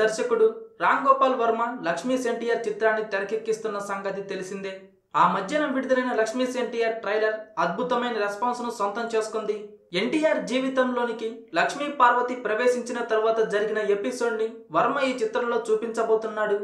దర్శకుడు రామ్ గోపాల్ వర్మ లక్ష్మీ ఎన్టీఆర్ చిత్రాన్ని తెరకెక్కిస్తున్న సంగతి తెలిసిందే. ఆ మధ్యన విడుదలైన లక్ష్మీ ఎన్టీఆర్ ట్రైలర్ అద్భుతమైన రెస్పాన్స్ను సొంతం చేసుకుంది. ఎన్టీఆర్ జీవితంలోనికి లక్ష్మీ పార్వతి ప్రవేశించిన తర్వాత జరిగిన ఎపిసోడ్ని వర్మ ఈ చిత్రంలో చూపించబోతున్నాడు.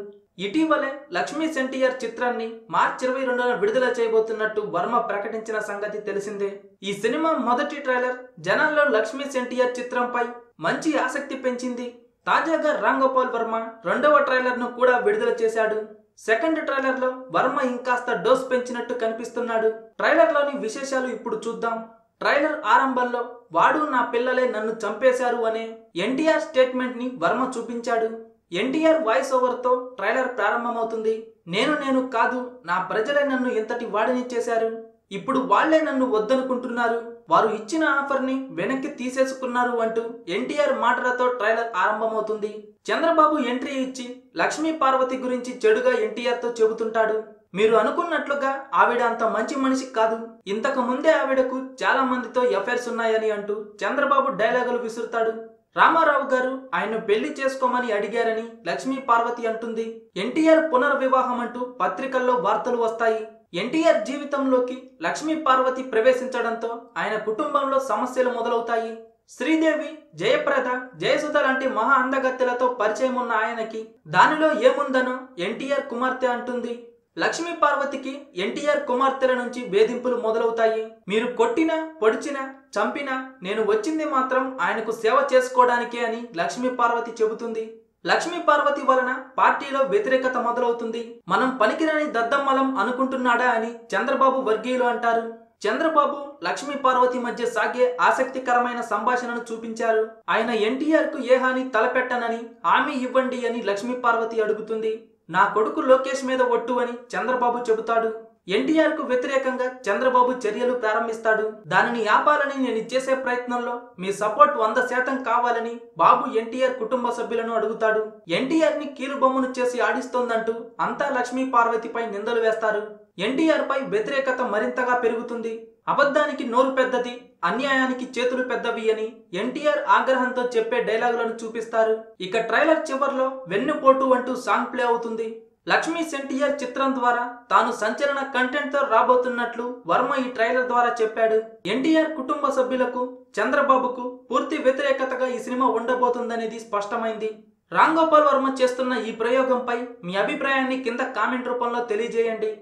ఇటీవలే లక్ష్మీ ఎన్టీఆర్ చిత్రాన్ని మార్చి ఇరవై రెండున విడుదల చేయబోతున్నట్టు వర్మ ప్రకటించిన సంగతి తెలిసిందే. ఈ సినిమా మొదటి ట్రైలర్ జనాల్లో లక్ష్మీ ఎన్టీఆర్ చిత్రంపై మంచి ఆసక్తి పెంచింది. తాజాగా రామ్ గోపాల్ వర్మ రెండవ ట్రైలర్ను కూడా విడుదల చేశాడు. సెకండ్ ట్రైలర్లో వర్మ ఇంకాస్త డోస్ పెంచినట్టు కనిపిస్తున్నాడు. ట్రైలర్లోని విశేషాలు ఇప్పుడు చూద్దాం. ట్రైలర్ ఆరంభంలో వాడు నా పిల్లలే నన్ను చంపేశారు అనే ఎన్టీఆర్ స్టేట్మెంట్ని వర్మ చూపించాడు. ఎన్టీఆర్ వాయిస్ ఓవర్తో ట్రైలర్ ప్రారంభమవుతుంది. నేను నేను కాదు నా ప్రజలే నన్ను ఇంతటి వాడిని చేశారు. ఇప్పుడు వాళ్ళే నన్ను వద్దనుకుంటున్నారు. వారు ఇచ్చిన ఆఫర్ని వెనక్కి తీసేసుకున్నారు అంటూ ఎన్టీఆర్ మాటలతో ట్రైలర్ ఆరంభమవుతుంది. చంద్రబాబు ఎంట్రీ ఇచ్చి లక్ష్మీ పార్వతి గురించి చెడుగా ఎన్టీఆర్తో చెబుతుంటాడు. మీరు అనుకున్నట్లుగా ఆవిడ అంత మంచి మనిషి కాదు. ఇంతకు ముందే ఆవిడకు చాలా మందితో ఎఫైర్స్ ఉన్నాయని అంటూ చంద్రబాబు డైలాగులు విసురుతాడు. రామారావు గారు ఆయన పెళ్ళి చేసుకోమని అడిగారని లక్ష్మీ పార్వతి అంటుంది. ఎన్టీఆర్ పునర్వివాహం అంటూ పత్రికల్లో వార్తలు వస్తాయి. ఎన్టీఆర్ జీవితంలోకి లక్ష్మీ పార్వతి ప్రవేశించడంతో ఆయన కుటుంబంలో సమస్యలు మొదలవుతాయి. శ్రీదేవి జయప్రద జయసుధ లాంటి మహా అందగత్తెలతో పరిచయం ఉన్న ఆయనకి దానిలో ఏముందనో ఎన్టీఆర్ కుమార్తె అంటుంది. లక్ష్మీ పార్వతికి ఎన్టీఆర్ కుమార్తెల నుంచి వేధింపులు మొదలవుతాయి. మీరు కొట్టినా పొడిచినా చంపినా నేను వచ్చింది మాత్రం ఆయనకు సేవ చేసుకోవడానికే అని లక్ష్మీ పార్వతి చెబుతుంది. లక్ష్మీ పార్వతి వలన పార్టీలో వ్యతిరేకత మొదలవుతుంది. మనం పనికిరాని దద్దమ్మలం అనుకుంటున్నాడా అని చంద్రబాబు వర్గీయులు అంటారు. చంద్రబాబు లక్ష్మీ పార్వతి మధ్య సాగే ఆసక్తికరమైన సంభాషణను చూపించారు. ఆయన ఎన్టీఆర్కు ఏ హాని తలపెట్టనని హామీ ఇవ్వండి అని లక్ష్మీ పార్వతి అడుగుతుంది. నా కొడుకు లోకేష్ మీద ఒట్టు అని చంద్రబాబు చెబుతాడు. ఎన్టీఆర్కు వ్యతిరేకంగా చంద్రబాబు చర్యలు ప్రారంభిస్తాడు. దానిని ఆపాలని నేను చేసే ప్రయత్నంలో మీ సపోర్ట్ వంద శాతం కావాలని బాబు ఎన్టీఆర్ కుటుంబ సభ్యులను అడుగుతాడు. ఎన్టీఆర్ని కీలుబొమ్మను చేసి ఆడిస్తోందంటూ అంతా లక్ష్మీ పార్వతిపై నిందలు వేస్తారు. ఎన్టీఆర్ పై వ్యతిరేకత మరింతగా పెరుగుతుంది. అబద్ధానికి నోరు పెద్దది అన్యాయానికి చేతులు పెద్దవి అని ఎన్టీఆర్ ఆగ్రహంతో చెప్పే డైలాగులను చూపిస్తారు. ఇక ట్రైలర్ చివర్లో వెన్నుపోటు అంటూ సాంగ్ ప్లే అవుతుంది. లక్ష్మీ సెంటియర్ చిత్రం ద్వారా తాను సంచలన కంటెంట్తో రాబోతున్నట్లు వర్మ ఈ ట్రైలర్ ద్వారా చెప్పాడు. ఎన్టీఆర్ కుటుంబ సభ్యులకు చంద్రబాబుకు పూర్తి వ్యతిరేకతగా ఈ సినిమా ఉండబోతుందనేది స్పష్టమైంది. రామ్ గోపాల్ వర్మ చేస్తున్న ఈ ప్రయోగంపై మీ అభిప్రాయాన్ని కింద కామెంట్ రూపంలో తెలియజేయండి.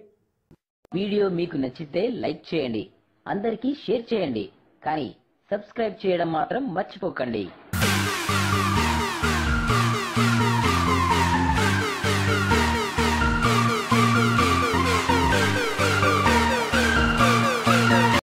వీడియో మీకు నచ్చితే లైక్ చేయండి. అందరికీ షేర్ చేయండి. కానీ సబ్స్క్రైబ్ చేయడం మాత్రం మర్చిపోకండి.